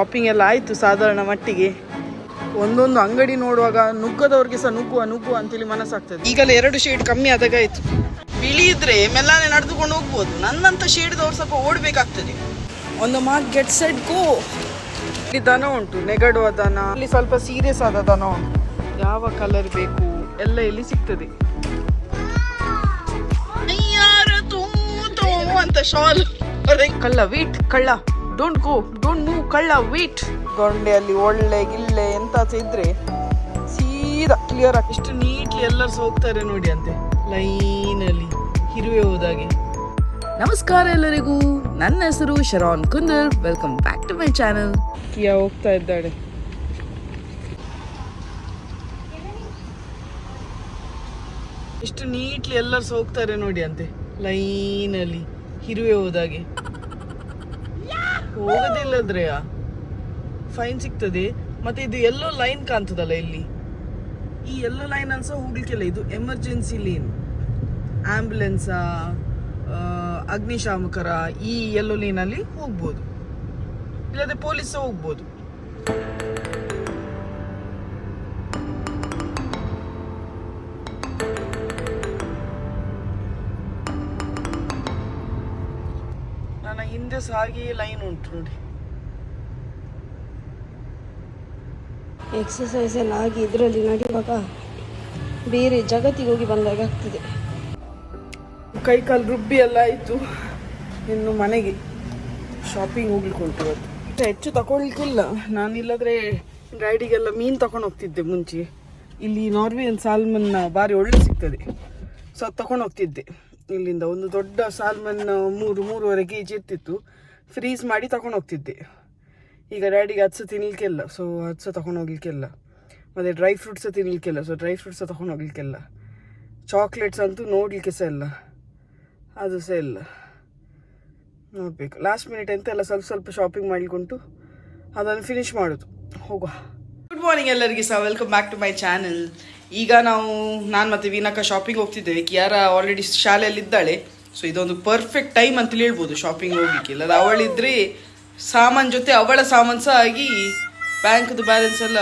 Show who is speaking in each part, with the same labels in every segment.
Speaker 1: Shopping ಎಲ್ಲ ಆಯಿತು ಸಾಧಾರಣ ಮಟ್ಟಿಗೆ. ಒಂದೊಂದು ಅಂಗಡಿ ನೋಡುವಾಗ ನುಗ್ಗದವ್ರಿಗೆ ಸಹ ನುಗ್ಗುವ ನುಗ್ಗುವ ಅಂತೇಳಿ ಮನಸ್ಸಾಗ್ತದೆ. ಈಗಲೇ ಎರಡು ಶೇಡ್ ಕಮ್ಮಿ ಆದಾಗ ಆಯ್ತು ಬಿಳಿ ಇದ್ರೆ ಮೆಲ್ಲಾನೆ ನಡೆದುಕೊಂಡು ಹೋಗ್ಬೋದು. ನನ್ನಂತ ಶೇಡ್ದವ್ರು ಸ್ವಲ್ಪ ಓಡಬೇಕಾಗ್ತದೆ. ಒಂದು ಮಾರ್ಕ್ ಗೆಟ್ ಸೆಡ್ ಗೋ ಇಲ್ಲಿ ದನ ಉಂಟು, ನೆಗಡುವ ದನ. ಇಲ್ಲಿ ಸ್ವಲ್ಪ ಸೀರಿಯಸ್ ಆದ ದನ ಉಂಟು. ಯಾವ ಕಲರ್ ಬೇಕು? ಎಲ್ಲ ಇಲ್ಲಿ ಸಿಗ್ತದೆ. ಅಂತ ಶಾಲ್ ಕಳ್ಳ ವೀಟ್ ಕಳ್ಳ. ಡೋಂಟ್ ಗೋ ಡೋಂಟ್ ಮೂವ್ ಕಳ್ಳ ವೀಟ್ ಗೊಂಡೆಯಲ್ಲಿ ಒಳ್ಳೆ ಗಿಲ್ಲೆ ಎಂತ ಇದ್ರೆ ಸೀದಾ ಕ್ಲಿಯರ್ ಆಗಿ ಇಷ್ಟು ನೀಟ್ಲಿ ಎಲ್ಲರೂ ಹೋಗ್ತಾರೆ ನೋಡಿ ಅಂತೆ ಲೈನಲ್ಲಿ ಹಿರುವೆ ಹೋದಾಗೆ.
Speaker 2: ನಮಸ್ಕಾರ ಎಲ್ಲರಿಗೂ. ನನ್ನ ಹೆಸರು Sharon Kundar. Welcome back to my channel
Speaker 1: Kiya ಹೋಗ್ತಾ ಇದ್ದಾಳೆ. ಇಷ್ಟು ನೀಟ್ಲಿ ಎಲ್ಲರೂ ಹೋಗ್ತಾರೆ ನೋಡಿ ಅಂತೆ ಲೈನಲ್ಲಿ ಹಿರುವೆ ಹೋದಾಗೆ. ಹೋಗೋದಿಲ್ಲದ್ರೆ ಫೈನ್ ಸಿಗ್ತದೆ. ಮತ್ತೆ ಇದು ಎಲ್ಲೋ ಲೈನ್ ಕಾಣ್ತದಲ್ಲ ಇಲ್ಲಿ? ಈ ಎಲ್ಲೋ ಲೈನ್ ಅನ್ಸ ಹೋಗ್ಲಿಕ್ಕೆಲ್ಲ, ಇದು ಎಮರ್ಜೆನ್ಸಿ ಲೈನ್ ಆಂಬ್ಯುಲೆನ್ಸಾ ಅಗ್ನಿಶಾಮಕರ ಈ ಎಲ್ಲೋ ಲೈನಲ್ಲಿ ಹೋಗ್ಬೋದು. ಇಲ್ಲದೆ ಪೊಲೀಸ್ ಹೋಗ್ಬೋದು. ಹಿಂದೆ ಲೈನ್ ಉಂಟು ನೋಡಿ.
Speaker 3: ಎಕ್ಸಸೈಸ್ ಎಲ್ಲ ಆಗಿ ಇದರಲ್ಲಿ ನಡೆಯುವಾಗ ಬೇರೆ ಜಗತ್ತಿಗೆ ಹೋಗಿ ಬಂದಾಗ ಆಗ್ತದೆ
Speaker 1: ಕೈ ಕಾಲು ರುಬ್ಬಿ ಎಲ್ಲ ಆಯಿತು. ಇನ್ನು ಮನೆಗೆ ಶಾಪಿಂಗ್ ಹೋಗ್ಲಿಕ್ಕೆ ಉಂಟು ಇವತ್ತು. ಹೆಚ್ಚು ತಗೊಳ್ಲಿಕ್ಕಿಲ್ಲ. ನಾನು ಇಲ್ಲದ್ರೆ ಡ್ಯಾಡಿಗೆಲ್ಲ ಮೀನು ತಗೊಂಡು ಹೋಗ್ತಿದ್ದೆ ಮುಂಚೆ. ಇಲ್ಲಿ ನಾರ್ವೆಯನ್ ಸಾಲ್ಮನ್ ಭಾರಿ ಒಳ್ಳೆ ಸಿಗ್ತದೆ. ಸೊ ಅದು ತಗೊಂಡು ಹೋಗ್ತಿದ್ದೆ. ಇಲ್ಲಿಂದ ಒಂದು ದೊಡ್ಡ ಸಾಲ್ಮನ್ ಮೂರು, ಮೂರುವರೆ ಕೆ ಜಿ ಇರ್ತಿತ್ತು ಫ್ರೀಸ್ ಮಾಡಿ ತಗೊಂಡು ಹೋಗ್ತಿದ್ದೆ. ಈಗ ಡ್ಯಾಡಿಗೆ ಹತ್ಸ ತಿನ್ಲಿಕ್ಕಿಲ್ಲ ಸೊ ಸಹ ತಗೊಂಡು ಹೋಗ್ಲಿಕ್ಕೆಲ್ಲ. ಮತ್ತು ಡ್ರೈ ಫ್ರೂಟ್ಸ್ ತಿನ್ಲಿಕ್ಕಿಲ್ಲ ಸೊ ಡ್ರೈ ಫ್ರೂಟ್ಸ್ ತಗೊಂಡು ಹೋಗ್ಲಿಕ್ಕೆಲ್ಲ. ಚಾಕ್ಲೇಟ್ಸ್ ಅಂತೂ ನೋಡಲಿಕ್ಕೆ ಸಹ ಇಲ್ಲ. ಅದು ಸಹ ಇಲ್ಲ. ನೋಡಬೇಕು. ಲಾಸ್ಟ್ ಮಿನಿಟ್ ಅಂತ ಎಲ್ಲ ಸ್ವಲ್ಪ ಸ್ವಲ್ಪ ಶಾಪಿಂಗ್ ಮಾಡಿಕೊಂಡು ಅದನ್ನು ಫಿನಿಶ್ ಮಾಡೋದು. ಹೋಗುವ. ಗುಡ್ ಮಾರ್ನಿಂಗ್ ಎಲ್ಲರಿಗೆ ಸಹ welcome back to my channel ಈಗ ನಾವು, ನಾನು ಮತ್ತು ವೀನಕ್ಕ ಶಾಪಿಂಗ್ ಹೋಗ್ತಿದ್ದೇವೆ. ಕಿಯಾರ ಆಲ್ರೆಡಿ ಶಾಲೆಯಲ್ಲಿ ಇದ್ದಾಳೆ ಸೊ ಇದೊಂದು ಪರ್ಫೆಕ್ಟ್ ಟೈಮ್ ಅಂತ ಹೇಳ್ಬೋದು ಶಾಪಿಂಗ್ ಹೋಗ್ಲಿಕ್ಕೆ. ಇಲ್ಲದ ಅವಳಿದ್ರೆ ಸಾಮಾನ್ ಜೊತೆ ಅವಳ ಸಾಮಾನು ಸಹ ಆಗಿ ಬ್ಯಾಂಕ್ದು ಬ್ಯಾಲೆನ್ಸ್ ಎಲ್ಲ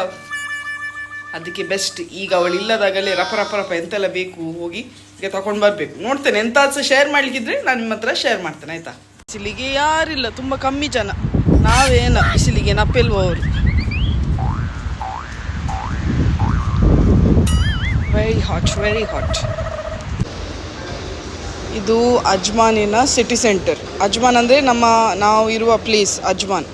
Speaker 1: ಅದಕ್ಕೆ ಬೆಸ್ಟ್ ಈಗ ಅವಳು ಇಲ್ಲದಾಗಲೇ ರಪ ರಪ ರಪ ಎಂತೆಲ್ಲ ಬೇಕು ಹೋಗಿ ಈಗ ತಗೊಂಡು ಬರಬೇಕು. ನೋಡ್ತೇನೆ ಎಂತ ಸಹ ಶೇರ್ ಮಾಡಲಿಕ್ಕಿದ್ರೆ ನಾನು ನಿಮ್ಮ ಹತ್ರ ಶೇರ್ ಮಾಡ್ತೇನೆ, ಆಯ್ತಾ? ಬಿಸಿಲಿಗೆ ಯಾರಿಲ್ಲ, ತುಂಬ ಕಮ್ಮಿ ಜನ. ನಾವೇನ ಬಿಸಿಲಿಗೆ ನಪ್ಪೆಲ್ವವರು ವೆರಿ ಹಾಟ್ ವೆರಿ ಹಾಟ್ ಇದು ಅಜ್ಮಾನಿನ ಸಿಟಿ ಸೆಂಟರ್ ಅಜ್ಮಾನ್ ಅಂದರೆ ನಮ್ಮ ನಾವು ಇರುವ ಪ್ಲೇಸ್ ಅಜ್ಮಾನ್.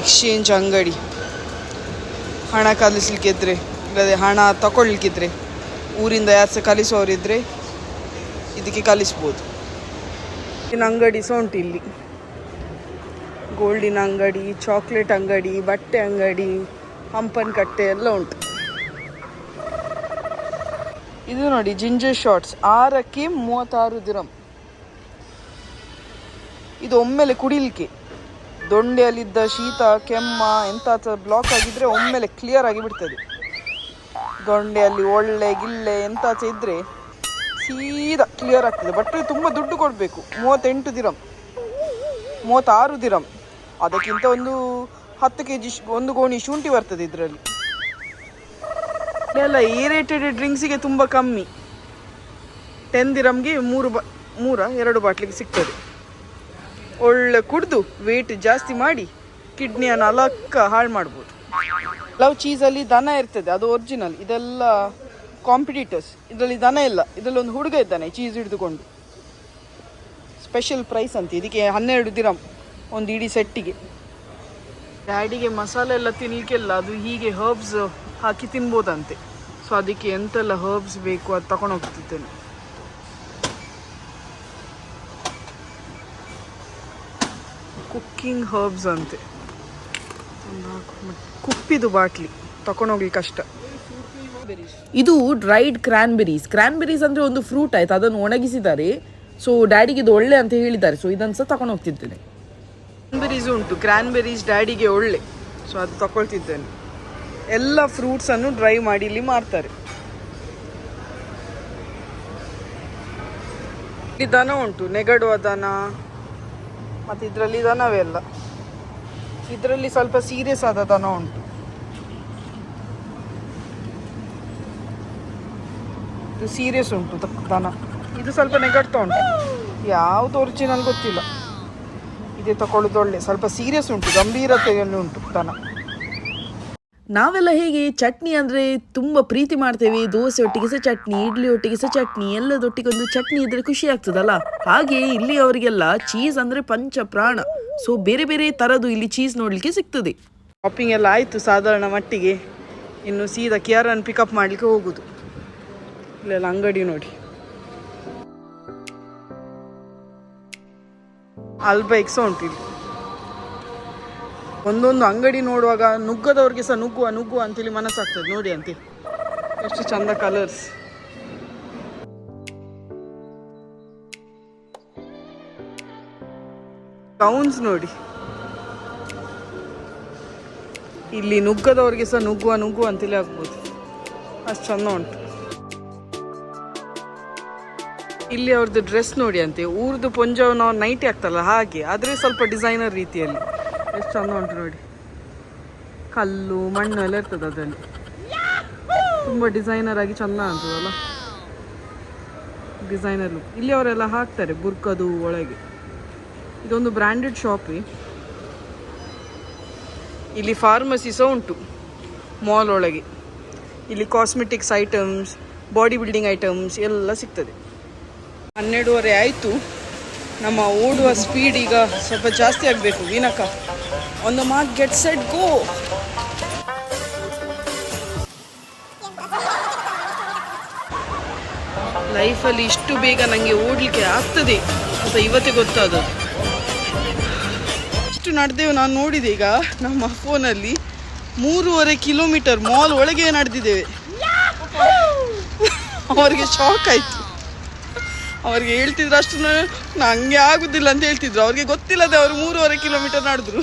Speaker 1: ಎಕ್ಸ್ಚೇಂಜ್ ಅಂಗಡಿ. ಹಣ ಕಲಿಸ್ಲಿಕ್ಕಿದ್ರೆ ಇಲ್ಲದೆ ಹಣ ತಗೊಳ್ಲಿಕ್ಕಿದ್ರೆ ಊರಿಂದ ಯಾರು ಸಹ ಕಲಿಸೋರಿದ್ರೆ ಇದಕ್ಕೆ ಕಲಿಸ್ಬೋದು. ಇನ್ನು ಅಂಗಡಿ ಸಹ ಉಂಟು ಇಲ್ಲಿ. ಗೋಲ್ಡಿನ ಅಂಗಡಿ, ಚಾಕ್ಲೇಟ್ ಅಂಗಡಿ, ಬಟ್ಟೆ ಅಂಗಡಿ, ಹಂಪನ್ ಕಟ್ಟೆ ಎಲ್ಲ ಉಂಟು. ಇದು ನೋಡಿ, ಜಿಂಜರ್ ಶಾರ್ಟ್ಸ್ ಆರಕ್ಕೆ ಮೂವತ್ತಾರು ದಿರಂ. ಇದು ಒಮ್ಮೆಲೆ ಕುಡಿಲಿಕ್ಕೆ. ದೊಂಡೆಯಲ್ಲಿದ್ದ ಶೀತ, ಕೆಮ್ಮ, ಎಂತ ಬ್ಲಾಕ್ ಆಗಿದ್ರೆ ಒಮ್ಮೆಲೆ ಕ್ಲಿಯರ್ ಆಗಿ ಬಿಡ್ತದೆ. ದೊಂಡೆಯಲ್ಲಿ ಒಳ್ಳೆ ಗಿಲ್ಲೆ ಎಂತ ಇದ್ರೆ ಸೀದಾ ಕ್ಲಿಯರ್ ಆಗ್ತದೆ. ಬಟ್ ತುಂಬಾ ದುಡ್ಡು ಕೊಡಬೇಕು. ಮೂವತ್ತೆಂಟು ದಿರಂ. ಮೂವತ್ತಾರು ದಿರಂ. ಅದಕ್ಕಿಂತ ಒಂದು ಹತ್ತು ಕೆ ಜಿ ಒಂದು ಗೋಣಿ ಶುಂಠಿ ಬರ್ತದೆ ಇದರಲ್ಲಿ. ಎಲ್ಲ ಏರೇಟೆಡ್ ಡ್ರಿಂಕ್ಸಿಗೆ ತುಂಬ ಕಮ್ಮಿ. ಟೆನ್ ದಿರಮ್ಗೆ ಮೂರು ಬ ಮೂರ, ಎರಡು ಬಾಟ್ಲಿಗೆ ಸಿಗ್ತದೆ. ಒಳ್ಳೆ ಕುಡಿದು ವೆಯ್ಟ್ ಜಾಸ್ತಿ ಮಾಡಿ ಕಿಡ್ನಿಯನ್ನು ಅಲಕ್ಕ ಹಾಳು ಮಾಡ್ಬೋದು. ಲವ್ ಚೀಸಲ್ಲಿ ದನ ಇರ್ತದೆ, ಅದು ಒರಿಜಿನಲ್ ಇದೆಲ್ಲ ಕಾಂಪಿಟೇಟರ್ಸ್ ಇದರಲ್ಲಿ ದನ ಇಲ್ಲ. ಇದರಲ್ಲಿ ಒಂದು ಹುಡುಗ ಇದ್ದಾನೆ ಚೀಸ್ ಹಿಡಿದುಕೊಂಡು. ಸ್ಪೆಷಲ್ ಪ್ರೈಸ್ ಅಂತ. ಇದಕ್ಕೆ ಹನ್ನೆರಡು ದಿರಂ ಒಂದು ಇಡೀ ಸೆಟ್ಟಿಗೆ. ಡ್ಯಾಡಿಗೆ ಮಸಾಲೆ ಎಲ್ಲ ತಿನ್ಲಿಕ್ಕೆಲ್ಲ ಅದು ಹೀಗೆ ಹರ್ಬ್ಸ್ ಹಾಕಿ ತಿನ್ಬೋದಂತೆ. ಸೊ ಅದಕ್ಕೆ ಎಂತೆಲ್ಲ ಹರ್ಬ್ಸ್ ಬೇಕು ಅದು ತಗೊಂಡು ಹೋಗ್ತಿದ್ದೇನೆ ಕುಕ್ಕಿಂಗ್ ಹರ್ಬ್ಸ್ ಅಂತೆ ಕುಪ್ಪಿದು ಬಾಟ್ಲಿ ತಗೊಂಡೋಗ್ಲಿ ಕಷ್ಟ.
Speaker 2: ಇದು ಡ್ರೈಡ್ ಕ್ರ್ಯಾನ್ಬೆರೀಸ್ ಕ್ರ್ಯಾನ್ಬೆರೀಸ್ ಅಂದ್ರೆ ಒಂದು ಫ್ರೂಟ್ ಆಯ್ತು, ಅದನ್ನು ಒಣಗಿಸಿದ್ದಾರೆ. ಸೊ ಡ್ಯಾಡಿಗೆ ಇದು ಒಳ್ಳೆ ಅಂತ ಹೇಳಿದ್ದಾರೆ. ಸೊ ಇದನ್ನು ಸಹ ತಗೊಂಡು ಹೋಗ್ತಿದ್ದೇನೆ
Speaker 1: ಕ್ರಾನ್ಬೆರೀಸ್ ಉಂಟು. ಕ್ರ್ಯಾನ್ಬೆರೀಸ್ ಡ್ಯಾಡಿಗೆ ಒಳ್ಳೆ. ಸೊ ಅದು ತಗೊಳ್ತಿದ್ದೇನೆ ಎಲ್ಲ ಫ್ರೂಟ್ಸನ್ನು ಡ್ರೈ ಮಾಡಿ ಇಲ್ಲಿ ಮಾರ್ತಾರೆ. ಇಲ್ಲಿ ದನ ಉಂಟು. ನೆಗಡುವ ದನ, ಮತ್ತು ಇದರಲ್ಲಿ ದನವೇ ಎಲ್ಲ ಇದರಲ್ಲಿ ಸ್ವಲ್ಪ ಸೀರಿಯಸ್ ಆದ ದನ ಉಂಟು. ಇದು ಸೀರಿಯಸ್ ಉಂಟು ದನ. ಇದು ಸ್ವಲ್ಪ ನೆಗಡ್ತಾ ಉಂಟು. ಯಾವುದು ಒರಿಜಿನಲ್ ಗೊತ್ತಿಲ್ಲ. ಇದೇ ತಗೊಳ್ಳೋದು ಒಳ್ಳೆ. ಸ್ವಲ್ಪ ಸೀರಿಯಸ್ ಉಂಟು ಗಂಭೀರತೆಯಲ್ಲಿ ಉಂಟು ತನ.
Speaker 2: ನಾವೆಲ್ಲ ಹೇಗೆ ಚಟ್ನಿ ಅಂದರೆ ತುಂಬ ಪ್ರೀತಿ ಮಾಡ್ತೇವೆ. ದೋಸೆ ಒಟ್ಟಿಗೆ ಸಹ ಚಟ್ನಿ ಇಡ್ಲಿ ಒಟ್ಟಿಗೆ ಸಹ ಚಟ್ನಿ ಎಲ್ಲದೊಟ್ಟಿಗೆ ಒಂದು ಚಟ್ನಿ ಇದ್ರೆ ಖುಷಿ ಆಗ್ತದಲ್ಲ? ಹಾಗೆ ಇಲ್ಲಿ ಅವರಿಗೆಲ್ಲ ಚೀಸ್ ಅಂದರೆ ಪಂಚ ಪ್ರಾಣ. ಸೊ ಬೇರೆ ಬೇರೆ ಥರದ್ದು ಇಲ್ಲಿ ಚೀಸ್ ನೋಡಲಿಕ್ಕೆ ಸಿಗ್ತದೆ.
Speaker 1: ಶಾಪಿಂಗ್ ಎಲ್ಲ ಆಯಿತು ಸಾಧಾರಣ ಮಟ್ಟಿಗೆ. ಇನ್ನು ಸೀದಾ ಕೇರನ್ನು ಪಿಕಪ್ ಮಾಡಲಿಕ್ಕೆ ಹೋಗುದು. ಇಲ್ಲೆಲ್ಲ ಅಂಗಡಿ ನೋಡಿ. ಸಹ ಉಂಟು ಇಲ್ಲಿ ಒಂದೊಂದು ಅಂಗಡಿ ನೋಡುವಾಗ ನುಗ್ಗದವ್ರಿಗೆ ಸಹ ನುಗ್ಗುವ ನುಗ್ಗುವ ಅಂತೇಳಿ ಮನಸ್ಸಾಗ್ತದೆ. ನೋಡಿ ಅಂತೆ. ಎಷ್ಟು ಚಂದ ಕಲರ್ಸ್ ಟೌನ್ಸ್ ನೋಡಿ. ಇಲ್ಲಿ ನುಗ್ಗದವ್ರಿಗೆ ಸಹ ನುಗ್ಗುವ ನುಗ್ಗುವ ಅಂತೇಳಿ ಆಗ್ಬೋದು. ಅಷ್ಟು ಚಂದ ಉಂಟು. ಇಲ್ಲಿ ಅವ್ರದ್ದು ಡ್ರೆಸ್ ನೋಡಿ ಅಂತೆ. ಊರ್ದು ಪೊಂಜವನ್ನು ನೈಟಿ ಆಗ್ತಲ್ಲ, ಹಾಗೆ. ಆದರೆ ಸ್ವಲ್ಪ ಡಿಸೈನರ್ ರೀತಿಯಲ್ಲಿ. ಎಷ್ಟು ಚಂದ ಉಂಟು ನೋಡಿ. ಕಲ್ಲು, ಮಣ್ಣು ಎಲ್ಲ ಇರ್ತದೆ ಅದರಲ್ಲಿ. ತುಂಬ ಡಿಸೈನರ್ ಆಗಿ ಚಂದ ಅಂತದಲ್ಲ? ಡಿಸೈನರ್ ಲುಕ್ ಇಲ್ಲಿ ಅವರೆಲ್ಲ ಹಾಕ್ತಾರೆ ಬುರ್ಕದು ಒಳಗೆ. ಇದೊಂದು ಬ್ರ್ಯಾಂಡೆಡ್ ಶಾಪ್ ಇಲ್ಲಿ ಫಾರ್ಮಸಿ ಸಹ ಉಂಟು ಮಾಲ್ ಒಳಗೆ. ಇಲ್ಲಿ cosmetics items body building items ಎಲ್ಲ ಸಿಗ್ತದೆ. ಹನ್ನೆರಡುವರೆ ಆಯಿತು. ನಮ್ಮ ಓಡುವ ಸ್ಪೀಡ್ ಈಗ ಸ್ವಲ್ಪ ಜಾಸ್ತಿ ಆಗಬೇಕು ವೀನಕ ಒಂದು ಮಾರ್ಕ್ ಗೆಟ್ ಸೆಟ್ ಗೋ ಲೈಫಲ್ಲಿ ಇಷ್ಟು ಬೇಗ ನನಗೆ ಓಡಲಿಕ್ಕೆ ಆಗ್ತದೆ ಅಂತ ಇವತ್ತೇ ಗೊತ್ತಾದ ಇಷ್ಟು ನಡೆದೇವು ನಾನು ನೋಡಿದೆ ಈಗ ನಮ್ಮ ಫೋನಲ್ಲಿ ಮೂರುವರೆ ಕಿಲೋಮೀಟರ್ ಮಾಲ್ ಒಳಗೆ ನಡೆದಿದ್ದೇವೆ. ಅವರಿಗೆ ಶಾಕ್ ಆಯಿತು. ಅವ್ರಿಗೆ ಹೇಳ್ತಿದ್ರು ಅಷ್ಟು ನಂಗೆ ಆಗುದಿಲ್ಲ ಅಂತ ಹೇಳ್ತಿದ್ರು. ಅವ್ರಿಗೆ ಗೊತ್ತಿಲ್ಲದೆ ಅವರು ಮೂರುವರೆ ಕಿಲೋಮೀಟರ್ ನಡೆದ್ರು.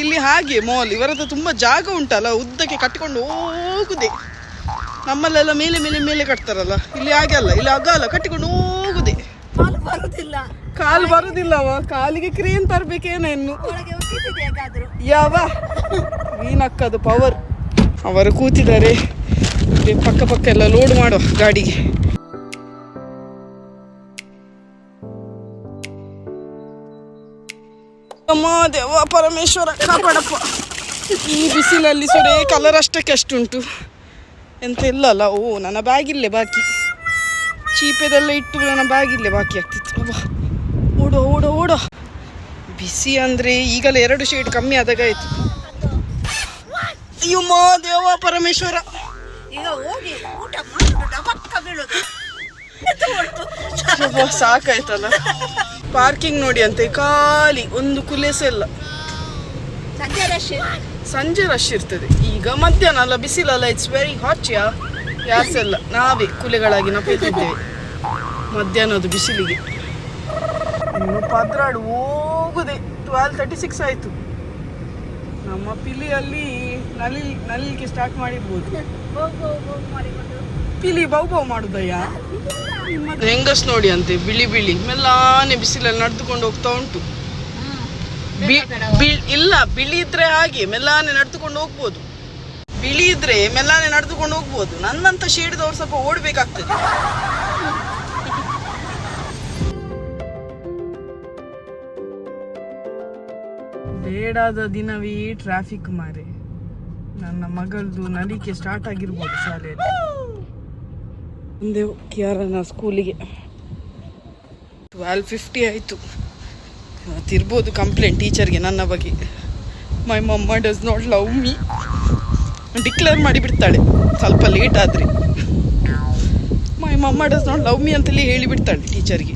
Speaker 1: ಇಲ್ಲಿ ಹಾಗೆ ಮಾಲ್ ಇವರದ್ದು ತುಂಬ ಜಾಗ ಉಂಟಲ್ಲ ಉದ್ದಕ್ಕೆ ಕಟ್ಟಿಕೊಂಡು ಹೋಗುದೇ. ನಮ್ಮಲ್ಲೆಲ್ಲ ಮೇಲೆ ಮೇಲೆ ಮೇಲೆ ಕಟ್ತಾರಲ್ಲ ಇಲ್ಲಿ ಹಾಗೆ ಅಲ್ಲ ಇಲ್ಲಿ ಅಗಲ್ಲ ಅಲ್ಲ ಕಟ್ಟಿಕೊಂಡು ಹೋಗುದೆ. ಕಾಲು ಬರುದಿಲ್ಲವ ಕಾಲಿಗೆ ಕ್ರೇನ್ ತರ್ಬೇಕೇನೋ ಇನ್ನು. ಯಾವ? ವೀನಕ್ಕದು ಪವರ್ ಅವರು ಕೂತಿದ್ದಾರೆ. ಪಕ್ಕ ಪಕ್ಕ ಎಲ್ಲ ಲೋಡ್ ಮಾಡುವ ಗಾಡಿಗೆ. ಅಮ್ಮ ದೇವ ಪರಮೇಶ್ವರ, ಕಾಪಾಡಪ್ಪ. ಈ ಬಿಸಿಲಲ್ಲಿ ಸೊರೆ ಕಲರ್ ಅಷ್ಟಕ್ಕೆ ಅಷ್ಟುಂಟು. ಎಂತ ಇಲ್ಲ ಅಲ್ಲ ಓ, ನನ್ನ ಬ್ಯಾಗ್ ಇಲ್ಲೇ ಬಾಕಿ. ಚೀಪೆದೆಲ್ಲ ಇಟ್ಟು ನನ್ನ ಬ್ಯಾಗ್ ಇಲ್ಲೇ ಬಾಕಿ ಆಗ್ತಿತ್ತು. ಅಬ್ಬಾ ಓಡೋ ಓಡೋ ಓಡೋ. ಬಿಸಿ ಅಂದರೆ ಈಗಲೇ ಎರಡು ಶೇಡ್ ಕಮ್ಮಿ ಆದಾಗ ಆಯ್ತು. ಅಯ್ಯಮ್ಮ ದೇವ ಪರಮೇಶ್ವರ.
Speaker 4: ಈಗ ಹೋಗಿ ಊಟ
Speaker 1: ಸಾಕಾಯ್ತಲ್ಲ. ಪಾರ್ಕಿಂಗ್ ನೋಡಿ ಅಂತೆ ಖಾಲಿ ಒಂದು ಕುಲೇಸ ಇಲ್ಲ.
Speaker 4: ಸಂಜೆ ರಶ್
Speaker 1: ಸಂಜೆ ರಶ್ ಇರ್ತದೆ. ಈಗ ಮಧ್ಯಾಹ್ನ ಅಲ್ಲ ಬಿಸಿಲಲ್ಲ it's very hot yeah yes ಎಲ್ಲ ನಾವೇ ಕುಲೆಗಳಾಗಿ ನಪೇತಿದ್ದೇವೆ ಮಧ್ಯಾಹ್ನದ ಬಿಸಿಲಿಗೆ. ಇನ್ನು ಪದ್ರಾಡು ಹೋಗುದೆ. ಟ್ವೆಲ್ ತರ್ಟಿ ಸಿಕ್ಸ್ ಆಯಿತು. ನಮ್ಮ ಪಿಲಿಯಲ್ಲಿ ನಲಿಲ್ ನಲಿಲಿಕ್ಕೆ ಸ್ಟಾರ್ಟ್ ಮಾಡಿರ್ಬೋದು. ಪಿಲಿ ಬೌ ಬೌ ಮಾಡುದಯ್ಯ? ಹೆಂಗಸ್ ನೋಡಿ ಅಂತೆ ಬಿಳಿ ಬಿಳಿ. ಮೆಲ್ಲಾನೆ ಬಿಸಿಲಲ್ಲಿ ನಡೆದುಕೊಂಡು ಹೋಗ್ತಾ ಉಂಟು. ಇಲ್ಲ ಬಿಳಿ ಇದ್ರೆ ಹಾಗೆ ಮೆಲ್ಲಾನೆ ನಡೆದುಕೊಂಡು ಹೋಗ್ಬೋದು. ಬಿಳಿ ಇದ್ರೆ ಮೆಲ್ಲಾನೆ ನಡೆದುಕೊಂಡು ಹೋಗ್ಬೋದು. ನನ್ನಂತ ಶೇಡಿದವ್ರು ಸ್ವಲ್ಪ ಓಡ್ಬೇಕಾಗ್ತದೆ. ಬೇಡಾದ ದಿನವೇ ಟ್ರಾಫಿಕ್ ಮಾರೆ. ನನ್ನ ಮಗಳದು ನಲಿಕೆ ಸ್ಟಾರ್ಟ್ ಆಗಿರ್ಬೋದು ಶಾಲೆಯಲ್ಲಿ. ಮುಂದೆ ಕಿಯಾರನ ಸ್ಕೂಲಿಗೆ. ಟ್ವೆಲ್ ಫಿಫ್ಟಿ ಆಯಿತು. ಇವತ್ತಿರ್ಬೋದು ಕಂಪ್ಲೇಂಟ್ ಟೀಚರ್ಗೆ ನನ್ನ ಬಗ್ಗೆ. My mumma does not love me declare ಮಾಡಿಬಿಡ್ತಾಳೆ. ಸ್ವಲ್ಪ ಲೇಟ್ ಆದರೆ. ಮೈ mumma does not love me ಅಂತಲ್ಲಿ ಹೇಳಿಬಿಡ್ತಾಳೆ ಟೀಚರ್ಗೆ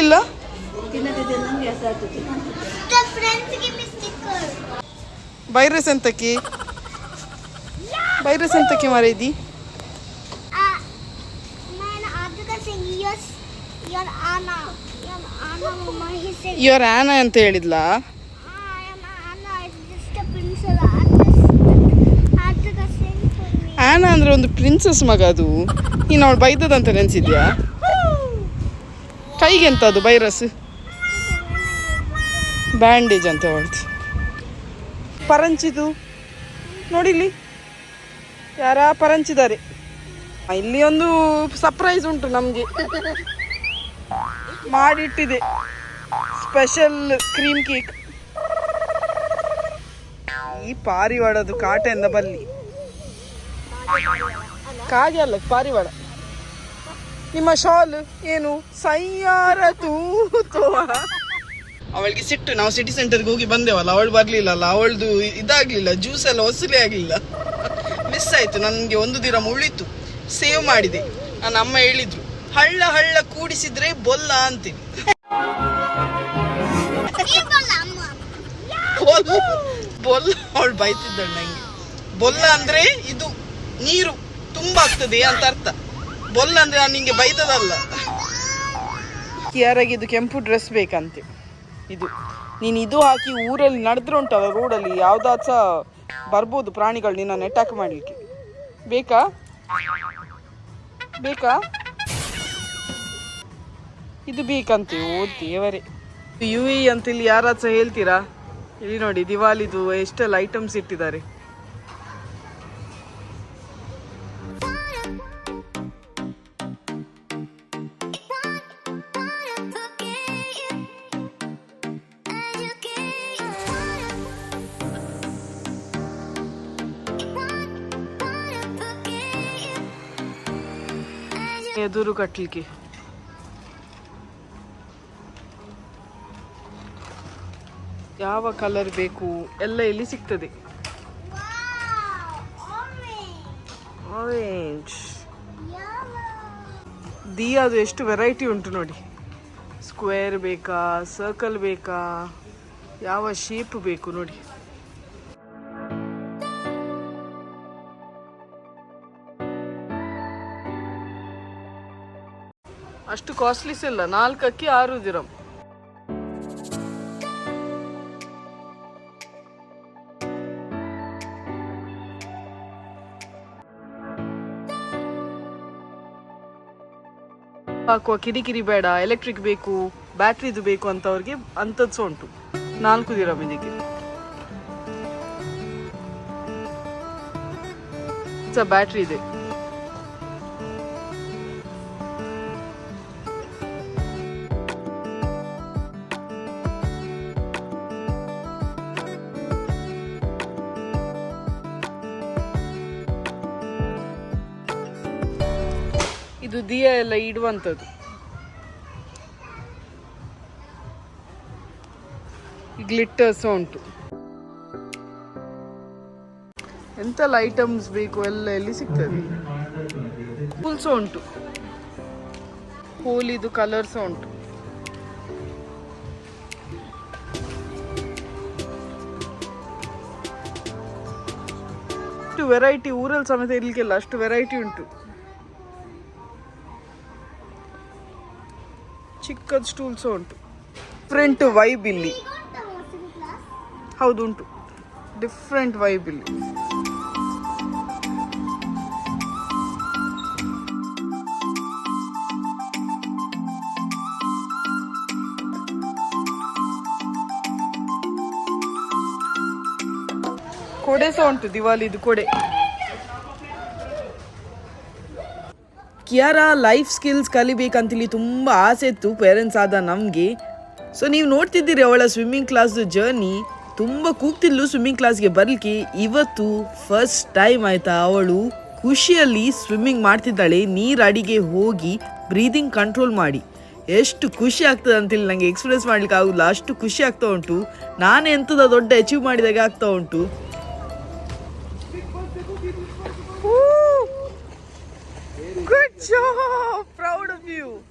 Speaker 1: ಇಲ್ಲ
Speaker 5: ಬೈರಸ್ ಎಂತ ಕಿ ಬೈರಸ್ ಎಂತ ಆನಾ ಮರ ಇದಿ
Speaker 1: ಇವರ ಆನ ಅಂತ ಹೇಳಿದ್ಲ? ಆನ ಅಂದ್ರೆ ಒಂದು ಪ್ರಿನ್ಸಸ್ ಮಗ ಅದು. ನೀನ್ ಅವಳು ಬೈದದಂತ ನೆನ್ಸಿದ್ಯಾ? ಕೈಗೆಂತ ಅದು ಬೈರಸ್ ಬ್ಯಾಂಡೇಜ್ ಅಂತ ಹೇಳ್ತೀನಿ ಪರಂಚಿದು. ನೋಡಿಲಿ ಯಾರ ಪರಂಚಿದ್ದಾರೆ ಇಲ್ಲಿ ಒಂದು ಸರ್ಪ್ರೈಸ್ ಉಂಟು ನಮಗೆ. ಮಾಡಿಟ್ಟಿದೆ. ಸ್ಪೆಷಲ್ ಕ್ರೀಮ್ ಕೇಕ್ ಈ ಪಾರಿವಾಡದು ಕಾಟೆಯಿಂದ ಬಲ್ಲಿ ಕಾಗೆ ಅಲ್ಲ ಪಾರಿವಾಡ ನಿಮ್ಮ ಶಾಲ್ ಏನು? ಸಯ್ಯಾರ ತೂತುವ ಅವಳಿಗೆ ಸಿಟ್ಟು, ನಾವು ಸಿಟಿ ಸೆಂಟರ್ಗೆ ಹೋಗಿ ಬಂದೆವಲ್ಲ, ಅವಳು ಬರ್ಲಿಲ್ಲಲ್ಲ, ಅವಳದು ಇದಾಗ್ಲಿಲ್ಲ ಜ್ಯೂಸ್ ಎಲ್ಲ ವಸೂಲಿ ಆಗ್ಲಿಲ್ಲ. ಮಿಸ್ ಆಯ್ತು, ನನಗೆ ಒಂದು ದಿನ ಉಳಿತು ಸೇವ್ ಮಾಡಿದೆ. ನನ್ನ ಅಮ್ಮ ಹೇಳಿದ್ರು, ಹಳ್ಳ ಹಳ್ಳ ಕೂಡಿಸಿದ್ರೆ ಬೊಲ್ಲ ಅಂತೀನಿ. ಬೊಲ್ಲ ಅವಳು ಬೈತಿದ್ದಳು ನಂಗೆ. ಬೊಲ್ಲ ಅಂದ್ರೆ ಇದು, ನೀರು, ತುಂಬಾ ಆಗ್ತದೆ ಅಂತ ಅರ್ಥ. ಬೊಲ್ಲ ಅಂದ್ರೆ ನಾನು ನಿಂಗೆ ಬೈತದಲ್ಲ ಯಾರಾಗಿದ್ದು ಕೆಂಪು ಡ್ರೆಸ್ ಬೇಕಂತೆ. ಇದು. ನೀನು ಇದು ಹಾಕಿ ಊರಲ್ಲಿ ನಡೆದ್ರೆ ಉಂಟಲ್ಲ ರೋಡಲ್ಲಿ ಯಾವುದಾದ್ರು ಸಹ ಬರ್ಬೋದು ಪ್ರಾಣಿಗಳು ನಿನ್ನ ಅಟ್ಯಾಕ್ ಮಾಡಲಿಕ್ಕೆ. ಬೇಕಾ? ಬೇಕಾ? ಇದು ಬೇಕಂತೆ, ಓ ದೇವರೇ. ಯು ಇ ಅಂತ ಇಲ್ಲಿ ಯಾರು ಸಹ ಹೇಳ್ತೀರಾ? ಇಲ್ಲಿ ನೋಡಿ, ದಿವಾಲಿದು ಎಷ್ಟೆಲ್ಲ ಐಟಮ್ಸ್ ಇಟ್ಟಿದ್ದಾರೆ. ಎದುರು ಕಟ್ಲಿಕ್ಕೆ ಯಾವ ಕಲರ್ ಬೇಕು? ಎಲ್ಲ ಇಲ್ಲಿ ಸಿಗ್ತದೆ. ಆರೆಂಜ್ ದಿಯಾದು ಎಷ್ಟು ವೆರೈಟಿ ಉಂಟು ನೋಡಿ. ಸ್ಕ್ವೇರ್ ಬೇಕಾ ಸರ್ಕಲ್ ಬೇಕಾ, ಯಾವ ಶೇಪ್ ಬೇಕು ನೋಡಿ. ಅಷ್ಟು ಕಾಸ್ಟ್ಲಿಸ್ ಇಲ್ಲ. ನಾಲ್ಕಕ್ಕೆ ಆರು ದಿರಂ ಹಾಕುವ ಕಿರಿಕಿರಿ ಬೇಡ ಎಲೆಕ್ಟ್ರಿಕ್ ಬೇಕು ಬ್ಯಾಟ್ರಿದು ಬೇಕು ಅಂತವ್ರಿಗೆ ಅಂಥದ್ದು ಸಹ ಉಂಟು ನಾಲ್ಕು ದಿರಂ ಇದಕ್ಕೆ. ಬ್ಯಾಟ್ರಿ ಇದೆ. ಇದು ದಿಯ ಎಲ್ಲ ಇಡುವಂಥದ್ದು. ಗ್ಲಿಟ್ಟರ್ಸ ಉಂಟು. ಎಂತೆಲ್ಲ ಐಟಮ್ಸ್ ಬೇಕು ಎಲ್ಲ ಎಲ್ಲಿ ಸಿಗ್ತದೆ? ಫುಲ್ಸ್ ಉಂಟು. ಹೋಲಿದು ಕಲರ್ಸ ಉಂಟು. ವೆರೈಟಿ ಊರಲ್ಲಿ ಸಮೇತ ಇರ್ಲಿಕ್ಕಿಲ್ಲ, ಅಷ್ಟು ವೆರೈಟಿ ಉಂಟು. ಚಿಕ್ಕದ ಸ್ಟೂಲ್ಸ್ ಉಂಟು ಡಿಫ್ರೆಂಟ್ ವೈಬ್ ಇಲ್ಲಿ ಹೌದು ಉಂಟು ಡಿಫ್ರೆಂಟ್ ವೈಬ್ ಇಲ್ಲಿ ಕೊಡೆ ಸಹ ಉಂಟು ದಿವಾಲಿದು ಕೊಡೆ
Speaker 2: ಕಿಯಾರ ಲೈಫ್ ಸ್ಕಿಲ್ಸ್ ಕಲಿಬೇಕಂತೇಳಿ ತುಂಬ ಆಸೆ ಇತ್ತು ಪೇರೆಂಟ್ಸ್ ಆದ ನಮಗೆ. ಸೊ ನೀವು ನೋಡ್ತಿದ್ದೀರಿ ಅವಳ ಸ್ವಿಮ್ಮಿಂಗ್ ಕ್ಲಾಸ್ದು ಜರ್ನಿ ತುಂಬ ಕೂಗ್ತಿದ್ಲು ಸ್ವಿಮ್ಮಿಂಗ್ ಕ್ಲಾಸ್ಗೆ ಬರಲಿಕ್ಕೆ. ಇವತ್ತು ಫಸ್ಟ್ ಟೈಮ್ ಆಯಿತಾ ಅವಳು ಖುಷಿಯಲ್ಲಿ ಸ್ವಿಮ್ಮಿಂಗ್ ಮಾಡ್ತಿದ್ದಾಳೆ. ನೀರು ಅಡಿಗೆ ಹೋಗಿ ಬ್ರೀದಿಂಗ್ ಕಂಟ್ರೋಲ್ ಮಾಡಿ. ಎಷ್ಟು ಖುಷಿ ಆಗ್ತದೆ ಅಂತೇಳಿ ನನಗೆ ಎಕ್ಸ್ಪ್ರೆಸ್ ಮಾಡ್ಲಿಕ್ಕೆ ಆಗೋಲ್ಲ ಅಷ್ಟು ಖುಷಿ ಆಗ್ತಾ ಉಂಟು. ನಾನೇ ಎಂಥದ ದೊಡ್ಡ ಅಚೀವ್ ಮಾಡಿದಾಗೆ ಆಗ್ತಾ ಉಂಟು.
Speaker 1: Job! Proud of you.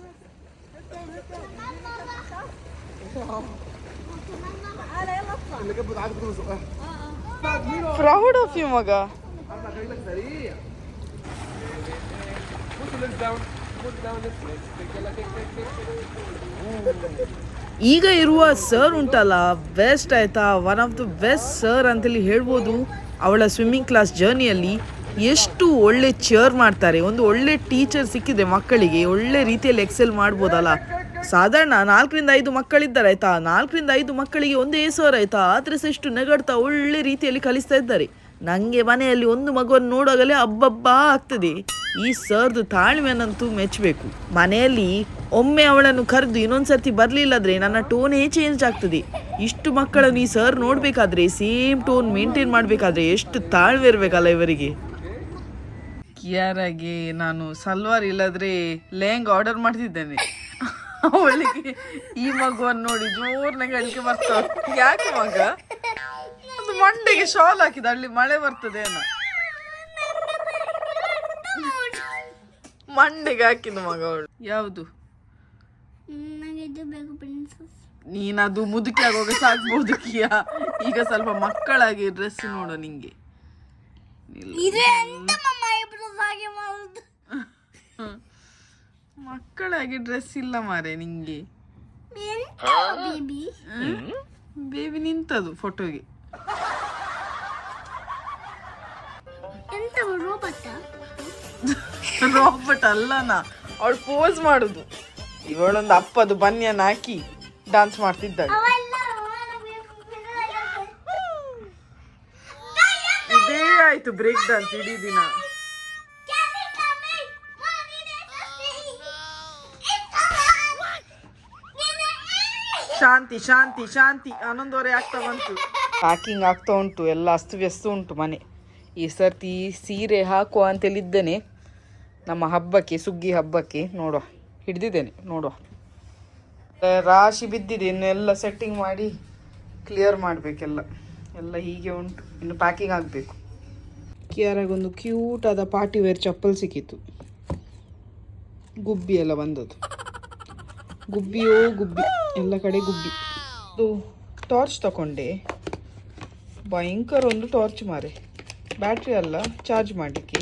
Speaker 1: Proud of you, ಮಗ
Speaker 2: ಈಗ ಇರುವ ಸರ್ ಉಂಟಲ್ಲ ಬೆಸ್ಟ್ ಆಯ್ತಾ one of the best sir ಅಂತೇಳಿ ಹೇಳ್ಬೋದು ಅವಳ ಸ್ವಿಮ್ಮಿಂಗ್ ಕ್ಲಾಸ್ ಜರ್ನಿಯಲ್ಲಿ ಎಷ್ಟು ಒಳ್ಳೆ ಚೇರ್ ಮಾಡ್ತಾರೆ. ಒಂದು ಒಳ್ಳೆ ಟೀಚರ್ ಸಿಕ್ಕಿದೆ ಮಕ್ಕಳಿಗೆ ಒಳ್ಳೆ ರೀತಿಯಲ್ಲಿ ಎಕ್ಸೆಲ್ ಮಾಡ್ಬೋದಲ್ಲ. ಸಾಧಾರಣ ನಾಲ್ಕರಿಂದ ಐದು ಮಕ್ಕಳಿದ್ದಾರೆ ಆಯ್ತಾ? ನಾಲ್ಕರಿಂದ ಐದು ಮಕ್ಕಳಿಗೆ ಒಂದೇ ಸರ್ ಆಯ್ತಾ? ಆದರೆ ಸಹ ಎಷ್ಟು ನಗಡ್ತಾ ಒಳ್ಳೆ ರೀತಿಯಲ್ಲಿ ಕಲಿಸ್ತಾ ಇದ್ದಾರೆ. ನನಗೆ ಮನೆಯಲ್ಲಿ ಒಂದು ಮಗುವನ್ನು ನೋಡುವಾಗಲೇ ಅಬ್ಬಬ್ಬಾ ಆಗ್ತದೆ. ಈ ಸರ್ದು ತಾಳ್ಮೆನಂತೂ ಮೆಚ್ಚಬೇಕು ಮನೆಯಲ್ಲಿ ಒಮ್ಮೆ ಅವಳನ್ನು ಕರೆದು ಇನ್ನೊಂದ್ಸರ್ತಿ ಬರಲಿಲ್ಲದ್ರೆ ನನ್ನ ಟೋನೇ ಚೇಂಜ್ ಆಗ್ತದೆ. ಇಷ್ಟು ಮಕ್ಕಳನ್ನು ಈ ಸರ್ ನೋಡಬೇಕಾದ್ರೆ ಸೇಮ್ ಟೋನ್ ಮೇಂಟೈನ್ ಮಾಡಬೇಕಾದ್ರೆ ಎಷ್ಟು ತಾಳ್ಮೆ ಇರಬೇಕಲ್ಲ ಇವರಿಗೆ.
Speaker 1: ಕಿಯಾರಾಗೆ ನಾನು ಸಲ್ವಾರ್ ಇಲ್ಲದ್ರೆ ಲೇಂಗ್ ಆರ್ಡರ್ ಮಾಡ್ತಿದ್ದೇನೆ. ಅವಳಿಗೆ ಈ ಮಗುವನ್ನು ನೋಡಿ ಜೋರ್ನಾಗ ಅಳಿಕೆ ಬರ್ತಾವ ಯಾಕೆ ಮಗ? ಅದು ಮಂಡೆಗೆ ಶಾಲ್ ಹಾಕಿದ, ಅಲ್ಲಿ ಮಳೆ ಬರ್ತದೆ ಏನೋ ಮಂಡೆಗೆ ಹಾಕಿದ ಮಗ ಅವಳು. ಯಾವುದು? ನೀನದು ಮುದುಕಿ ಆಗುವಾಗ ಸಾಕ್ಬೋದು ಕಿಯಾ. ಈಗ ಸ್ವಲ್ಪ ಮಕ್ಕಳಾಗಿ ಡ್ರೆಸ್ ನೋಡು ನಿಂಗೆ. ಮಕ್ಕಳಾಗಿ ಡ್ರೆಸ್ ಇಲ್ಲ ಮಾರೆ ನಿಂಗೆ.
Speaker 5: ಬೇಬಿ?
Speaker 1: ಬೇಬಿ ನಿಂತದು ಫೋಟೋಗೆ
Speaker 5: ರೋಬಟ್
Speaker 1: ರಾಬರ್ಟ್ ಅಲ್ಲನಾ? ಅವಳು ಪೋಸ್ ಮಾಡುದು. ಇವಳೊಂದು ಅಪ್ಪದು ಬನ್ಯನ್ ಹಾಕಿ ಡಾನ್ಸ್ ಮಾಡ್ತಿದ್ದಾಳೆ. ಇದೇ ಆಯ್ತು ಬ್ರೇಕ್ ಡಾನ್ಸ್ ಇಡೀ ದಿನ. ಶಾಂತಿ ಶಾಂತಿ ಶಾಂತಿ. ಹನ್ನೊಂದುವರೆ ಆಗ್ತಾ ಬಂತು. ಪ್ಯಾಕಿಂಗ್ ಆಗ್ತಾ ಉಂಟು, ಎಲ್ಲ ಅಸ್ತವ್ಯಸ್ತ ಉಂಟು ಮನೆ. ಈ ಸರ್ತಿ ಸೀರೆ ಹಾಕುವ ಅಂತೇಳಿದ್ದೇನೆ. ನಮ್ಮ ಹಬ್ಬಕ್ಕೆ, ಸುಗ್ಗಿ ಹಬ್ಬಕ್ಕೆ ನೋಡುವ. ಹಿಡ್ದಿದ್ದೇನೆ, ನೋಡುವ. ರಾಶಿ ಬಿದ್ದಿದೆ ಇನ್ನು ಎಲ್ಲ ಸೆಟ್ಟಿಂಗ್ ಮಾಡಿ ಕ್ಲಿಯರ್ ಮಾಡಬೇಕೆಲ್ಲ. ಎಲ್ಲ ಹೀಗೆ ಉಂಟು, ಇನ್ನು ಪ್ಯಾಕಿಂಗ್ ಆಗಬೇಕು. ಕ್ಯೂಟ್ ಆದ ಪಾರ್ಟಿ ವೇರ್ ಚಪ್ಪಲ್ ಸಿಕ್ಕಿತ್ತು. ಗುಬ್ಬಿ ಎಲ್ಲ ಬಂದದ್ದು. ಗುಬ್ಬಿಯೋ ಗುಬ್ಬಿ. ಎಲ್ಲ ಕಡೆ ಗುಬ್ಬಿ. ಅದು ಟಾರ್ಚ್ ತಗೊಂಡೆ ಭಯಂಕರ ಒಂದು ಟಾರ್ಚ್ ಮಾರೆ. ಬ್ಯಾಟ್ರಿ ಅಲ್ಲ ಚಾರ್ಜ್ ಮಾಡಲಿಕ್ಕೆ.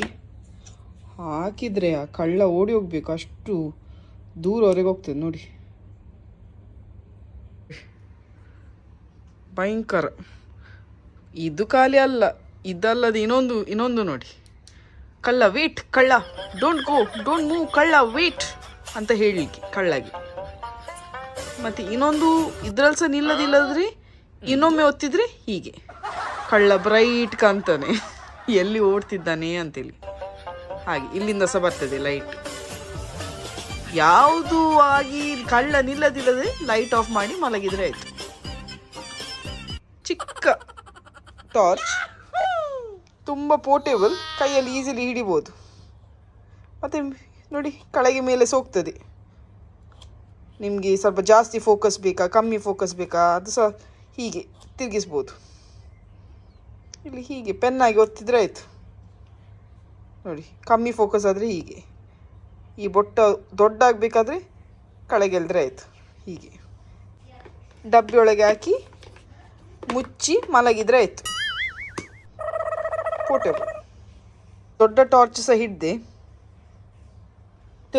Speaker 1: ಹಾಕಿದ್ರೆ ಆ ಕಳ್ಳ ಓಡಿ ಹೋಗ್ಬೇಕು, ಅಷ್ಟು ದೂರವರೆಗೆ ಹೋಗ್ತದೆ ನೋಡಿ. ಭಯಂಕರ. ಇದು ಖಾಲಿ ಅಲ್ಲ, ಇದಲ್ಲದ ಇನ್ನೊಂದು ಇನ್ನೊಂದು ನೋಡಿ. ಕಳ್ಳ ವೇಟ್ ಕಳ್ಳ ಡೋಂಟ್ ಗೋ ಡೋಂಟ್ ಮೂವ್ ಕಳ್ಳ ವೇಟ್ ಅಂತ ಹೇಳಲಿಕ್ಕೆ, ಕಳ್ಳಗೆ. ಮತ್ತೆ ಇನ್ನೊಂದು ಇದ್ರಲ್ಲಿ ಸಹ ನಿಲ್ಲದಿಲ್ಲದ್ರಿ, ಇನ್ನೊಮ್ಮೆ ಒತ್ತಿದ್ರೆ ಹೀಗೆ. ಕಳ್ಳ ಬ್ರೈಟ್ ಕಾಣ್ತಾನೆ. ಎಲ್ಲಿ ಓಡ್ತಿದ್ದಾನೆ ಅಂತೇಳಿ. ಹಾಗೆ, ಇಲ್ಲಿಂದ ಸಹ ಬರ್ತದೆ ಲೈಟ್ ಯಾವುದು ಆಗಿ ಕಳ್ಳ ನಿಲ್ಲದಿಲ್ಲದೆ ಲೈಟ್ ಆಫ್ ಮಾಡಿ ಮಲಗಿದ್ರೆ ಆಯ್ತು. ಚಿಕ್ಕ ಟಾರ್ಚ್ ತುಂಬ ಪೋರ್ಟೇಬಲ್ ಕೈಯಲ್ಲಿ ಈಸಿಲಿ ಹಿಡಿಬೋದು. ಮತ್ತೆ ನೋಡಿ, ಕಳಗೆ ಮೇಲೆ ಸೋಗ್ತದೆ ನಿಮಗೆ ಸ್ವಲ್ಪ ಜಾಸ್ತಿ ಫೋಕಸ್ ಬೇಕಾ, ಕಮ್ಮಿ ಫೋಕಸ್ ಬೇಕಾ? ಅದು ಸಹ ಹೀಗೆ ತಿರುಗಿಸ್ಬೋದು. ಇಲ್ಲಿ ಹೀಗೆ ಪೆನ್ನಾಗಿ ಒತ್ತಿದ್ರೆ ಆಯಿತು. ನೋಡಿ, ಕಮ್ಮಿ ಫೋಕಸ್ ಆದರೆ ಹೀಗೆ. ಈ ಬೊಟ್ಟ ದೊಡ್ಡ ಆಗಬೇಕಾದ್ರೆ ಕೆಳಗೆ ಎಳೆದ್ರೆ ಆಯಿತು. ಹೀಗೆ. ಡಬ್ಬಿ ಒಳಗೆ ಹಾಕಿ ಮುಚ್ಚಿ ಮಲಗಿದ್ರೆ ಆಯಿತು. ಪೋರ್ಟೇಬಲ್ ದೊಡ್ಡ ಟಾರ್ಚ್ ಸಹ ಹಿಡ್ದೆ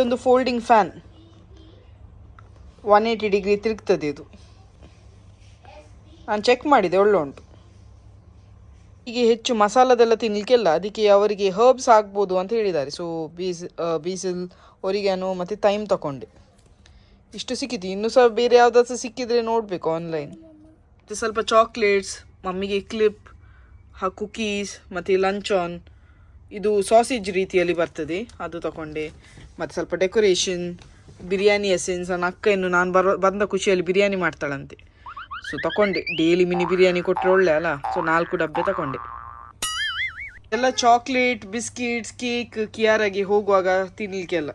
Speaker 1: ಒಂದು folding fan one eighty degree ತಿರುಗ್ತದೆ ಇದು. ನಾನು ಚೆಕ್ ಮಾಡಿದೆ ಒಳ್ಳೆ ಉಂಟು ಹೀಗೆ ಹೆಚ್ಚು ಮಸಾಲದೆಲ್ಲ ತಿನ್ನಲಿಕ್ಕೆಲ್ಲ ಅದಕ್ಕೆ ಅವರಿಗೆ ಹರ್ಬ್ಸ್ ಆಗ್ಬೋದು ಅಂತ ಹೇಳಿದ್ದಾರೆ. ಸೊ ಬೀಸ್ ಬೀಸಲ್ ಒರಿಗ್ಯಾನು ಮತ್ತು ಟೈಮ್ ತಗೊಂಡೆ ಇಷ್ಟು ಸಿಕ್ಕಿತು ಇನ್ನೂ ಸಹ ಬೇರೆ ಯಾವುದಾದ್ರು ಸಿಕ್ಕಿದ್ರೆ ನೋಡಬೇಕು ಆನ್ಲೈನ್ ಮತ್ತು ಸ್ವಲ್ಪ ಚಾಕ್ಲೇಟ್ಸ್ ಮಮ್ಮಿಗೆ ಕ್ಲಿಪ್ ಹಾ ಕುಕೀಸ್ ಮತ್ತು ಲಂಚ್ ಆನ್ ಇದು ಸಾಸೇಜ್ ರೀತಿಯಲ್ಲಿ ಬರ್ತದೆ. ಅದು ತಗೊಂಡೆ ಮತ್ತು ಸ್ವಲ್ಪ ಡೆಕೋರೇಷನ್ ಬಿರಿಯಾನಿ ಎಸೆನ್ಸ್ ನನ್ನ ಅಕ್ಕ ಇನ್ನು ನಾನು ಬರೋ, ಬಂದ ಖುಷಿಯಲ್ಲಿ ಬಿರಿಯಾನಿ ಮಾಡ್ತಾಳಂತೆ. ಸೊ ತಗೊಂಡೆ ಡೈಲಿ ಮಿನಿ ಬಿರಿಯಾನಿ ಕೊಟ್ಟರೆ ಒಳ್ಳೆ ಅಲ್ಲ? ಸೊ ನಾಲ್ಕು ಡಬ್ಬೆ ತಗೊಂಡೆ ಎಲ್ಲ ಚಾಕ್ಲೇಟ್ ಬಿಸ್ಕಿಟ್ಸ್ ಕೇಕ್ ಕಿಯಾರಾಗಿ ಹೋಗುವಾಗ ತಿನ್ಲಿಕ್ಕೆಲ್ಲ.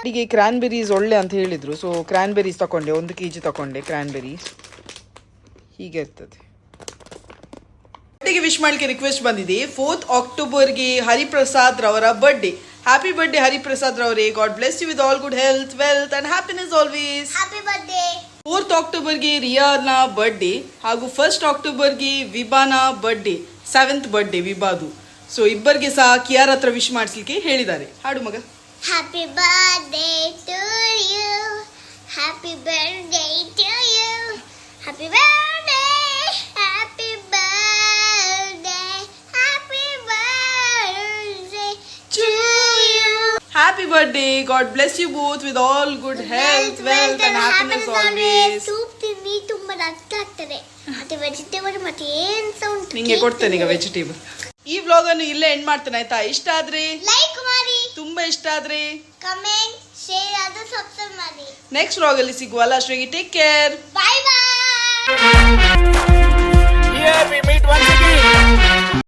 Speaker 1: ಅಡಿಗೆ ಕ್ರ್ಯಾನ್ಬೆರೀಸ್ ಒಳ್ಳೆ ಅಂತ ಹೇಳಿದರು. ಸೊ ಕ್ರ್ಯಾನ್ಬೆರೀಸ್ ತಗೊಂಡೆ ಒಂದು ಕೆ ಜಿ ತಗೊಂಡೆ ಕ್ರ್ಯಾನ್ಬೆರೀಸ್ ಹೀಗೆ ಇರ್ತದೆ. ವಿಶ್ ಮಾಡಲಿಕ್ಕೆ ರಿಕ್ವೆಸ್ಟ್ ಬಂದಿದೆ. ಫೋರ್ತ್ ಅಕ್ಟೋಬರ್ಗೆ ಹರಿಪ್ರಸಾದ್ ರವರ birthday happy birthday Hariprasad ರವರೇ God bless you with all good health wealth and happiness always
Speaker 5: happy birthday
Speaker 1: fourth ಅಕ್ಟೋಬರ್ಗೆ ರಿಯಾನ ಬರ್ಡೇ ಹಾಗೂ ಫಸ್ಟ್ ಅಕ್ಟೋಬರ್ಗೆ ವಿಬಾನ ಬರ್ಡೇ ಸೆವೆಂತ್ ಬರ್ಡೇ ವಿಬಾದು ಸೊ ಇಬ್ಬರಿಗೆ ಸಹ ಕಿಯಾರ್ ಹತ್ರ ವಿಶ್ ಮಾಡಿಸ್ಲಿಕ್ಕೆ ಹೇಳಿದ್ದಾರೆ. ಹಾಡು ಮಗ.
Speaker 5: Happy birthday to you.
Speaker 1: Happy God God bless you both with all good health wealth and happiness always
Speaker 5: soup ತಿನ್ನಿ ತುಂಬಾ ರಕ್ತ ಆಗ್ತದೆ ಮತ್ತೆ ವೆಜಿಟೇಬಲ್ ಮತ್ತೆ ಏನ್ ಸೌಂಡ್ ಉಂಟು
Speaker 1: ನಿಂಗೆ ಕೊಡ್ತೇನೆ ಈಗ ವೆಜಿಟೇಬಲ್ ಈ ವ್ಲಾಗ್ ಅನ್ನು ಇಲ್ಲೇ ಎಂಡ್ ಮಾಡ್ತೇನೆ ಆಯ್ತಾ? ಇಷ್ಟ ಆದ್ರೆ?
Speaker 5: ಲೈಕ್ ಮಾಡಿ.
Speaker 1: ತುಂಬಾ ಇಷ್ಟ ಆದ್ರೆ?
Speaker 5: ಕಮೆಂಟ್ ಶೇರ್ ಅದು ಸಬ್ಸ್ಕ್ರೈಬ್ ಮಾಡಿ.
Speaker 1: ನೆಕ್ಸ್ಟ್ ವ್ಲಾಗ್ ಅಲ್ಲಿ ಸಿಗುವಲ್ಲ ಅಷ್ಟೊಂಗೆ take care
Speaker 5: bye bye
Speaker 6: Here we meet once again.